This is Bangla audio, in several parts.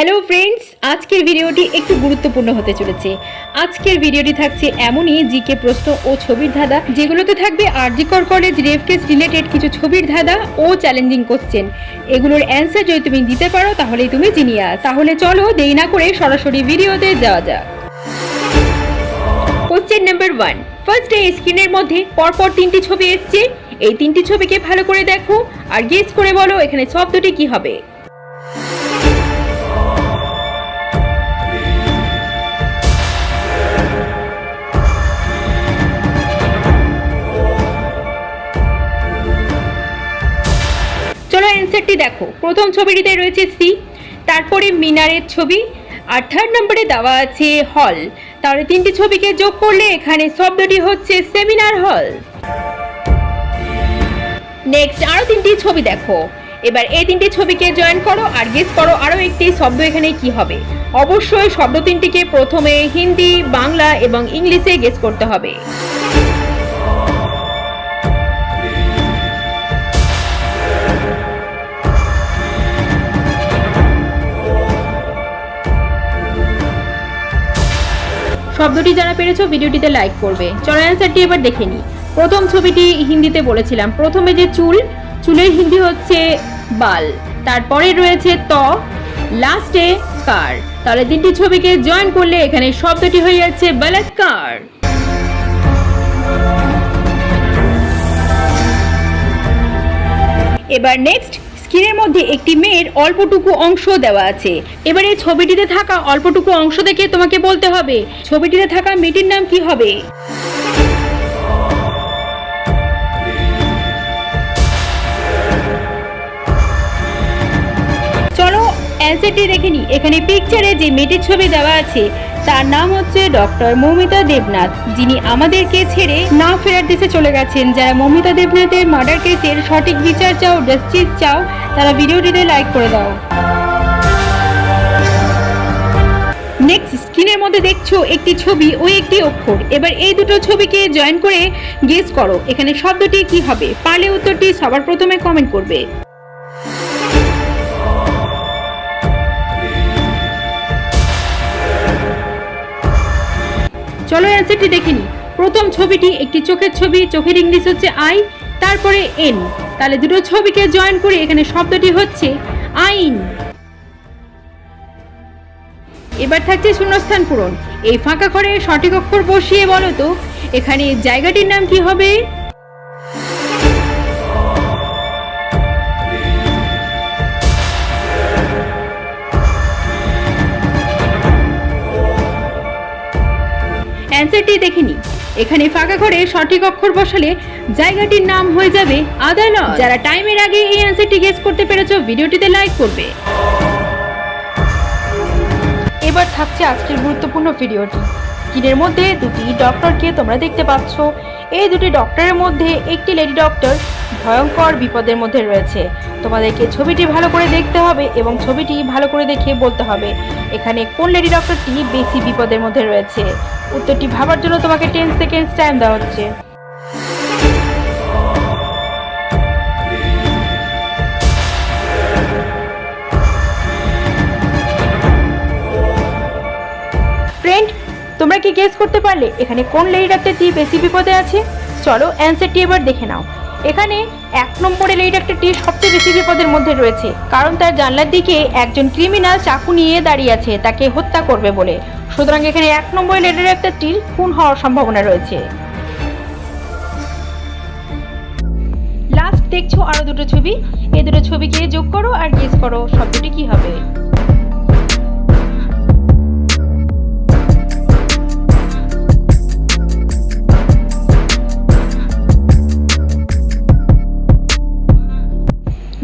হ্যালো ফ্রেন্ডস আজকের ভিডিওটি একটু গুরুত্বপূর্ণ হতে চলেছে। আজকের ভিডিওটি থাকছে এমনই জিকে প্রশ্ন ও ছবির ধাঁধা, যেগুলোতে থাকবে আর RG Kar college rape case related কিছু ছবির ধাঁধা ও চ্যালেঞ্জিং কোশ্চেন। এগুলোর অ্যান্সার যদি তুমি দিতে পারো, তাহলেই তুমি জিনিয়াস। তাহলে চলো দেরি না করে সরাসরি ভিডিওতে যাওয়া যাক। কোশ্চেন নাম্বার ওয়ান, ফার্স্ট এই স্ক্রিনের মধ্যে পরপর তিনটি ছবি এসছে। এই তিনটি ছবিকে ভালো করে দেখো আর গেস করে বলো এখানে শব্দটি কি হবে। দেখো, প্রথম ছবিটিতে রয়েছে সি, তারপরে মিনারের ছবি, আর থার্ড নম্বরে দেওয়া আছে হল তাহলে তিনটি ছবিকে যোগ করলে এখানে শব্দটি হচ্ছে সেমিনার হল নেক্সট আরও তিনটি ছবি দেখো। এবার এই তিনটি ছবিকে জয়েন করো, আর গেস করো আরও একটি শব্দ এখানে কি হবে। অবশ্যই শব্দ তিনটিকে প্রথমে হিন্দি, বাংলা এবং ইংলিশে গেস করতে হবে। শব্দটি যারা পেরেছ ভিডিওটিতে লাইক করবে। চলো অ্যান্সারটি এবার দেখে নিই। প্রথম ছবিটি হিন্দিতে বলেছিলাম। প্রথমে যে চুল, চুলের হিন্দি হচ্ছে বাল। তারপরে রয়েছে ত লাস্টে কার। তাহলে তিনটি ছবিকে জয়েন করলে এখানে শব্দটি হয়ে যাচ্ছে বলাৎকার। এবার নেক্সট স্ক্রিনের মধ্যে একটি মেয়ের অল্পটুকু অংশ দেওয়া আছে। এবারে এই ছবিটিতে থাকা অল্পটুকু অংশ দেখে তোমাকে বলতে হবে। ছবিটিতে থাকা মেয়েটির নাম কি হবে? অ্যান্সারটি দেখে নি এখানে পিকচারে যে মেয়েটির ছবি দেওয়া আছে, তার নাম হচ্ছে ডক্টর মৌমিতা দেবনাথ, যিনি আমাদেরকে ছেড়ে না ফেরার দেশে চলে গেছেন। যারা মৌমিতা দেবনাথের মার্ডার কেসের সঠিক বিচার চাও জাস্টিস চাও, তারা ভিডিওটিতে লাইক করে দাও। নেক্সট স্ক্রিনের মধ্যে দেখছ একটি ছবি ও একটি অক্ষর। এবার এই দুটো ছবিকে জয়েন করে গেস করো, এখানে শব্দটি কি হবে? পারলে উত্তরটি সবার প্রথমে কমেন্ট করবে। চলো অ্যান্সারটি দেখে নিই। প্রথম ছবিটি একটি চোখের ছবি, চোখের ইংলিশ হচ্ছে আই তারপরে এন তাহলে দুটো ছবিকে জয়েন করে এখানে শব্দটি হচ্ছে আইন। এবার থাকছে শূন্যস্থান পূরণ। এই ফাঁকা ঘরে সঠিক অক্ষর বসিয়ে বলো তো, এখানে জায়গাটির নাম কি হবে? অ্যান্সারটি দেখে নিই এখানে ফাঁকা ঘরে সঠিক অক্ষর বসালে জায়গাটির নাম হয়ে যাবে আদালত। যারা টাইমের আগে এই অ্যান্সারটি গেস করতে পেরেছ, ভিডিওটিতে লাইক করবে। এবার থাকছে আজকের গুরুত্বপূর্ণ ভিডিওটি। স্ক্রিনের মধ্যে দুটি ডক্টরকে তোমরা দেখতে পাচ্ছ। এই দুটি ডক্টরের মধ্যে একটি লেডি ডক্টর ভয়ঙ্কর বিপদের মধ্যে রয়েছে। তোমাদেরকে ছবিটি ভালো করে দেখতে হবে এবং ছবিটি ভালো করে দেখে বলতে হবে। এখানে কোন লেডি ডক্টরটি বেশি বিপদের মধ্যে রয়েছে? উত্তরটি ভাবার জন্য তোমাকে টেন সেকেন্ডস টাইম দেওয়া হচ্ছে। ফ্রেন্ড তোমরা কি গেস করতে পারলে এখানে কোন লেডি ডাক্তারটি বেশি বিপদে আছে? চলো অ্যান্সারটি এবার দেখে নাও। এখানে এক নম্বরে লেডি ডাক্তারটি সবচেয়ে বেশি বিপদের মধ্যে রয়েছে, কারণ তার জানলার দিকে একজন ক্রিমিনাল চাকু নিয়ে দাঁড়িয়ে আছে, তাকে হত্যা করবে বলে। সুতরাং এখানে এক নম্বরে লেডি ডাক্তারটির খুন হওয়ার সম্ভাবনা রয়েছে। লাস্ট দেখছ আরও দুটো ছবি। এই দুটো ছবিকে যোগ করো আর গেস করো শব্দটি কি হবে।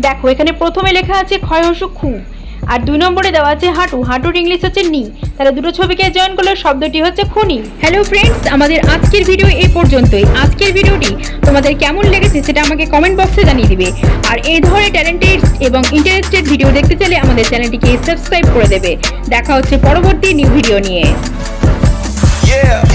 দেখো এখানে প্রথমে লেখা আছে ক্ষয় অংশ খু আর দুই নম্বরে দেওয়া আছে হাঁটু। হাঁটুর ইংলিশ হচ্ছে নি তাহলে দুটো ছবিকে জয়েন করলে শব্দটি হচ্ছে খুনি। হ্যালো ফ্রেন্ডস আমাদের আজকের ভিডিও এই পর্যন্তই। আজকের ভিডিওটি তোমাদের কেমন লেগেছে সেটা আমাকে কমেন্ট বক্সে জানিয়ে দিবে। আর এই ধরনের ট্যালেন্টেড এবং ইন্টারেস্টেড ভিডিও দেখতে চাইলে আমাদের চ্যানেলটিকে সাবস্ক্রাইব করে দেবে। দেখা হচ্ছে পরবর্তী নিউ ভিডিও নিয়ে। Yeah.